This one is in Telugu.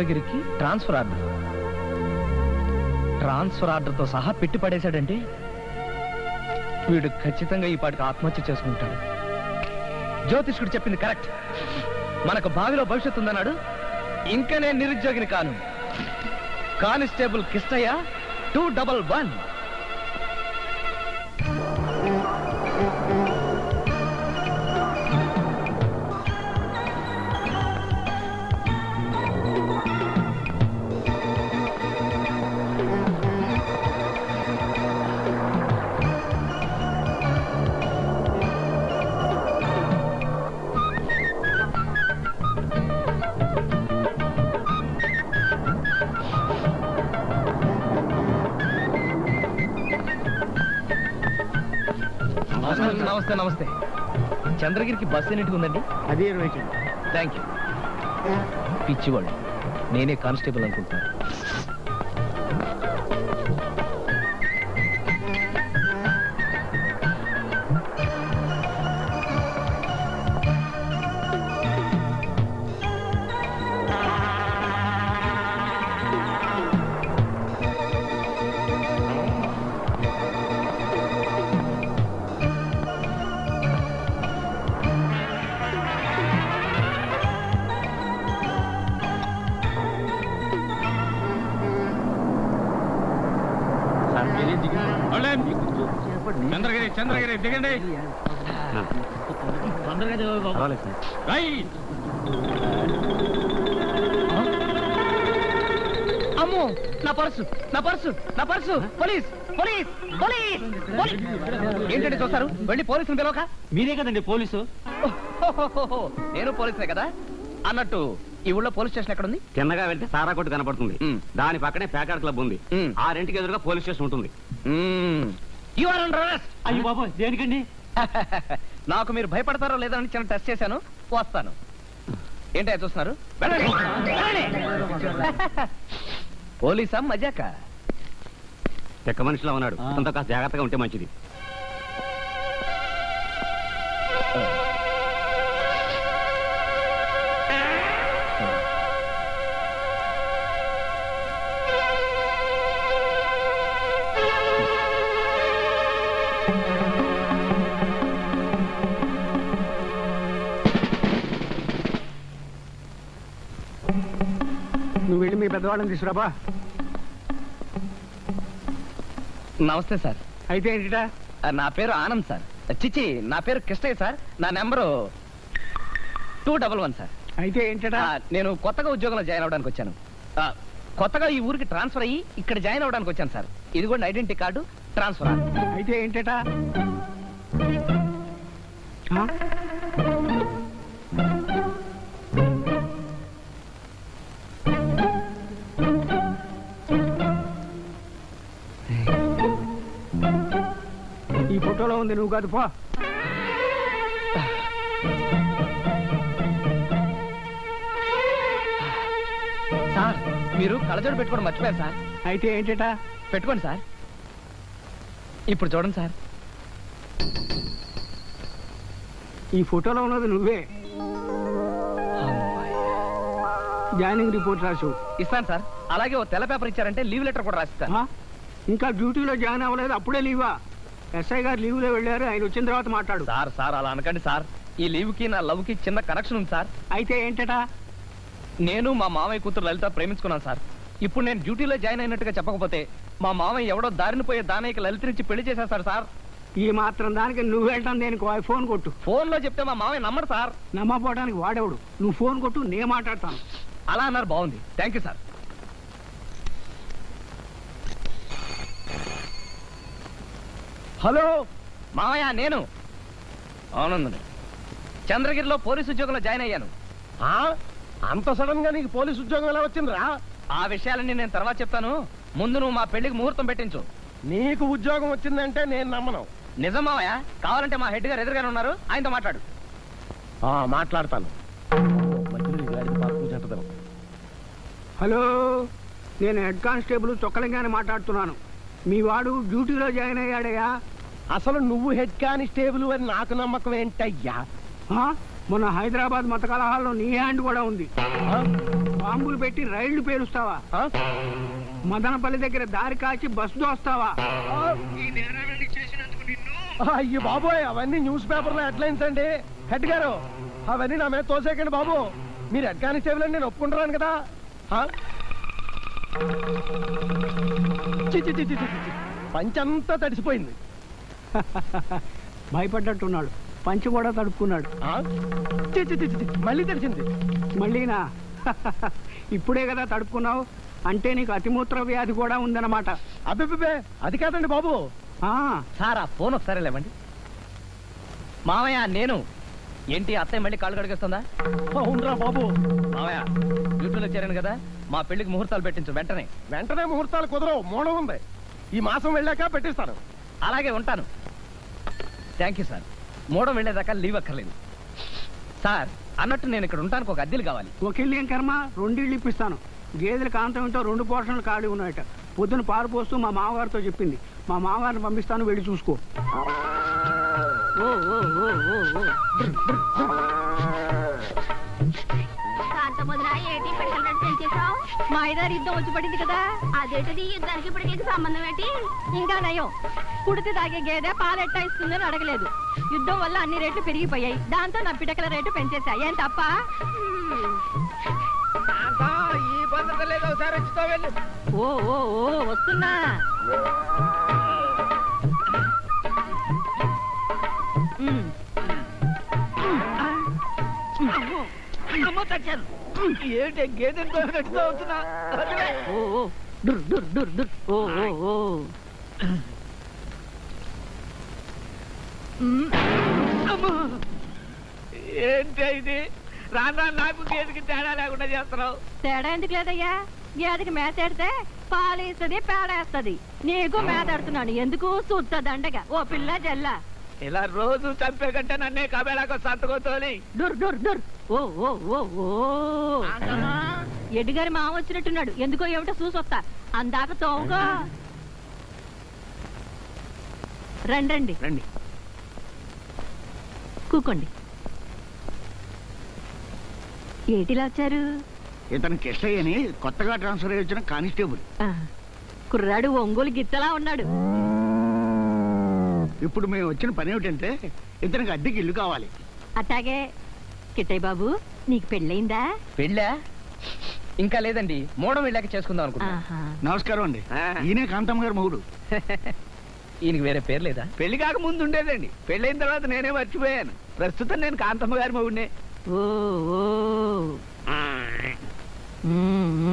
చంద్రగిరికి ట్రాన్స్ఫర్ ఆర్డర్. ట్రాన్స్ఫర్ ఆర్డర్తో సహా పెట్టి పడేశాడంటే వీడు ఖచ్చితంగా ఈ పాటికి ఆత్మహత్య చేసుకుంటాడు. జ్యోతిష్కుడు చెప్పింది కరెక్ట్. మనకు బావిలో భవిష్యత్తు ఉందన్నాడు. ఇంకా నేను నిరుద్యోగిని కాను. Constable Kishtaiah two double one. నమస్తే నమస్తే. చంద్రగిరికి బస్సు ఎన్నిటికి ఉందండి? అది ఇరవై థ్యాంక్ యూ పిచ్చివాళ్ళు. నేనే కానిస్టేబుల్ అనుకుంటున్నాను. చంద్రగిరి చంద్రగిరి దిగండి. రైట్. అమ్మో నా పర్సు నా పర్సు నా purse. Police police police police! ఏంటండి చూస్తారు? వెళ్ళి పోలీసుని పిలవక? మీరే కదండి పోలీసు. నేను పోలీసునే కదా? అన్నట్టు ఈ ఊళ్ళో పోలీస్ స్టేషన్ ఎక్కడ ఉంది తిన్నగా వెళ్తే సారా కొట్టు కనపడుతుంది. దాని పక్కనే ప్యాకార్ క్లబ్ ఉంది. ఆ రెంటికి ఎదురుగా పోలీస్ స్టేషన్ ఉంటుంది. యు ఆర్ అండర్ అరెస్ట్ అయ్యి బాబు దేనికండి? నాకు మీరు భయపడతారో లేదో అని చిన్న టెస్ట్ చేశాను. వస్తాను. ఏంటో చూస్తున్నారు? వెళ్ళండి, వెళ్ళండి. పోలీసా మజాక? చెక్క మనిషిలో ఉన్నాడు. ఆ. కొంత కాస్త జాగ్రత్తగా ఉంటే మంచిది. నువ్వు వెళ్ళి మీ పెద్దవాళ్ళని తీసుకురాబా నమస్తే సార్. అయితే ఏంటిటా? నా పేరు ఆనంద్ సార్. చిచి నా పేరు కృష్ణయ్య సార్. నా number two double one sir. అయితే ఏంటటా? నేను కొత్తగా ఉద్యోగంలో జాయిన్ అవడానికి వచ్చాను. కొత్తగా ఈ ఊరికి ట్రాన్స్ఫర్ అయ్యి ఇక్కడ జాయిన్ అవడానికి వచ్చాను సార్. ఇదిగోండి ఐడెంటిటీ కార్డు ట్రాన్స్ఫర్. అయితే ఏంటటా? ఫోటోలో ఉంది నువ్వు కాదు పో. సార్ మీరు కళ్ళజోడు పెట్టుకోవడం మర్చిపోయారు సార్. అయితే ఏంటటా? పెట్టుకోండి సార్. ఇప్పుడు చూడండి సార్. ఈ ఫోటోలో ఉన్నది నువ్వే. జాయినింగ్ రిపోర్ట్ రాసు. ఇస్తాను సార్. అలాగే ఓ తెల్ల పేపర్ ఇచ్చారంటే లీవ్ లెటర్ కూడా రాసిస్తాను? ఇంకా డ్యూటీలో జాయిన్ అవ్వలేదు అప్పుడే లీవా? ఎస్ఐ గారు లీవ్లో వెళ్ళారు ఆయన వచ్చిన తర్వాత మాట్లాడు. సార్ సార్ అలా అనకండి సార్. ఈ లీవ్కి నా లవ్కి చిన్న కనెక్షన్ ఉంది సార్. అయితే ఏంటటా? నేను మా మామయ్య కూతురు లలిత ప్రేమించుకున్నాను సార్. ఇప్పుడు నేను డ్యూటీలో జాయిన్ అయినట్టుగా చెప్పకపోతే మా మామయ్య ఎవడో దారిని పోయే దానయ్యకి లలితనిచ్చి పెళ్ళి చేసేస్తాడు సార్ ఈ మాత్రం దానికి నువ్వు వెళ్ళటం దేనికి? ఫోన్ కొట్టు. ఫోన్లో చెప్తే మా మామయ్య నమ్మడు సార్. నమ్మపోవడానికి వాడేవాడు? నువ్వు ఫోన్ కొట్టు నేను మాట్లాడతాను. అలా అన్నారు బాగుంది. Thank you sir. హలో మామయ్య నేను. అవునందండి చంద్రగిరిలో పోలీసు ఉద్యోగంలో జాయిన్ అయ్యాను. అంత సడన్గా నీకు పోలీస్ ఉద్యోగం ఎలా వచ్చిందిరా? ఆ విషయాలన్నీ నేను తర్వాత చెప్తాను. ముందు నువ్వు మా పెళ్ళికి ముహూర్తం పెట్టించు. నీకు ఉద్యోగం వచ్చిందంటే నేను నమ్మను. నిజం మామయ్య. కావాలంటే మా హెడ్ గారు ఎదురుగానే ఉన్నారు. ఆయనతో మాట్లాడు. ఆ మాట్లాడతాను. మధ్యలో ఈ గాడిద పాపం జంటదనం. హలో నేను హెడ్ కానిస్టేబుల్ చొక్కలింగానే మాట్లాడుతున్నాను. మీ వాడు డ్యూటీలో జాయిన్ అయ్యాడయ్యా? అసలు నువ్వు హెడ్ కానిస్టేబుల్ అని నాకు నమ్మకం ఏంటయ్యా? ఆ? మొన్న హైదరాబాద్ మత కలహాల్లో నీ హ్యాండ్ కూడా ఉంది. ఆ? బాంబులు పెట్టి రైళ్ళు పేలుస్తావా? ఆ? మదనపల్లి దగ్గర దారి కాచి బస్సు దోస్తావా? అయ్యి బాబోయ్ అవన్నీ న్యూస్ పేపర్లో హెడ్లైన్స్ అండి. హెడ్ గారు అవన్నీ నా మీద తోసేకండి బాబు. మీరు హెడ్ కానిస్టేబుల్ అని నేను ఒప్పుకుంటున్నాను కదా. ఆ? చి, చి, చి, చి, చి, చి. పంచంతా తడిసిపోయింది భయపడ్డట్టున్నాడు పంచి కూడా తడుపుకున్నాడు. మళ్ళీ తడిసింది. మళ్ళీనా? ఇప్పుడే కదా తడుపుకున్నావు. అంటే నీకు అతిమూత్ర వ్యాధి కూడా ఉందన్నమాట. అబ్బే అది కాదండి బాబు. ఆ, సార్ ఫోన్ ఒకసారి లేవండి. మావయ్య నేను. ఏంటి అత్తయ్య మళ్ళీ కాళ్ళు కడిగేస్తుందా? అవునరా బాబు. మావయ్య డ్యూటీలో చేరాను కదా. మా పెళ్ళికి ముహూర్తాలు పెట్టించు వెంటనే. వెంటనే ముహూర్తాలు కుదరవు. మూడం ఉంది. ఈ మాసం వెళ్ళాక పెట్టిస్తాను. అలాగే ఉంటాను. థ్యాంక్ యూ సార్ మూడం వెళ్ళేదాకా లీవ్ అక్కర్లేదు. సార్ అన్నట్టు నేను ఇక్కడ ఉంటానికి ఒక అద్దెలు కావాలి. వకీల్యం కర్మ రెండిళ్ళు ఇప్పిస్తాను. గేదెల కాంతం ఏంటో రెండు పోర్షన్లు ఖాళీ ఉన్నాయట. పొద్దున పాలు పోస్తూ మా మామగారితో చెప్పింది. మా మామగారిని పంపిస్తాను వెళ్ళి చూసుకో. ఓ ఓ ఓ ఓ ఓ. కాంత మొదల ఏంటి పెంచేసావు మా ఐదారు యుద్ధం వచ్చి పడింది కదా. అదేంటిది? యుద్ధానికి పిడకలకి సంబంధం ఏంటి? ఇంకా నయం. కుడితి తాగే గేదె పాలెట్టా ఇస్తుందని అడగలేదు. యుద్ధం వల్ల అన్ని రేట్లు పెరిగిపోయాయి. దాంతో నా పిడకల రేటు పెంచేశా ఏం తప్ప? ఈ పద్ధతి లేదు. ఒకసారి వచ్చుతో వెళ్ళు. ఓ ఓ ఓ వస్తున్నా. అమ్మో చచ్చాను ఏంటి గేదెంతో నడుస్తూ అవుతున్నా. ఏంటి ఇది? రాను రాను నాకు గేదెకి తేడా లేకుండా చేస్తున్నావు. తేడా ఎందుకు లేదయ్యా? గేదెకి మేతేడితే పాలేస్తుంది పేడేస్తుంది నీకు మేతాడుతున్నాను ఎందుకు? దండగా. ఓ పిల్ల జల్ల. ఇలా రోజు చంపే కంటే నన్నే కబేళాకు సంతకోతోని డుర్ డుర్ డుర్ ఓ ఓ ఓ ఓ. ఎడ్డిగారి మామ వచ్చినట్టున్నాడు. ఎందుకో ఏమిటో చూసొస్తా అందాక తోవుగా రండి రండి. రండి. కూకోండి. ఏటిలా వచ్చారు? ఇతను అని కొత్తగా ట్రాన్స్ఫర్ అయ్యి వచ్చిన కానిస్టేబుల్. కుర్రాడు ఒంగోలు గిత్తలా ఉన్నాడు. ఇప్పుడు మేము వచ్చిన పని ఏమిటంటే ఇతనికి అద్దెకి ఇల్లు కావాలి. అట్టాగే కిట్టయ్య బాబు నీకు పెళ్ళయిందా? పెళ్ళా? ఇంకా లేదండి మూడం వెళ్ళాక చేసుకుందాం అనుకుంటా ఆహా. నమస్కారం అండి. ఆ. ఈయనే కాంతమ్మ గారు మొగుడు. ఈయనకి వేరే పేరు లేదా? పెళ్ళి కాక ముందు ఉండేదండి. పెళ్ళైన తర్వాత నేనే మర్చిపోయాను. ప్రస్తుతం నేను కాంతమ్మ గారి మగుడినే. ఓ.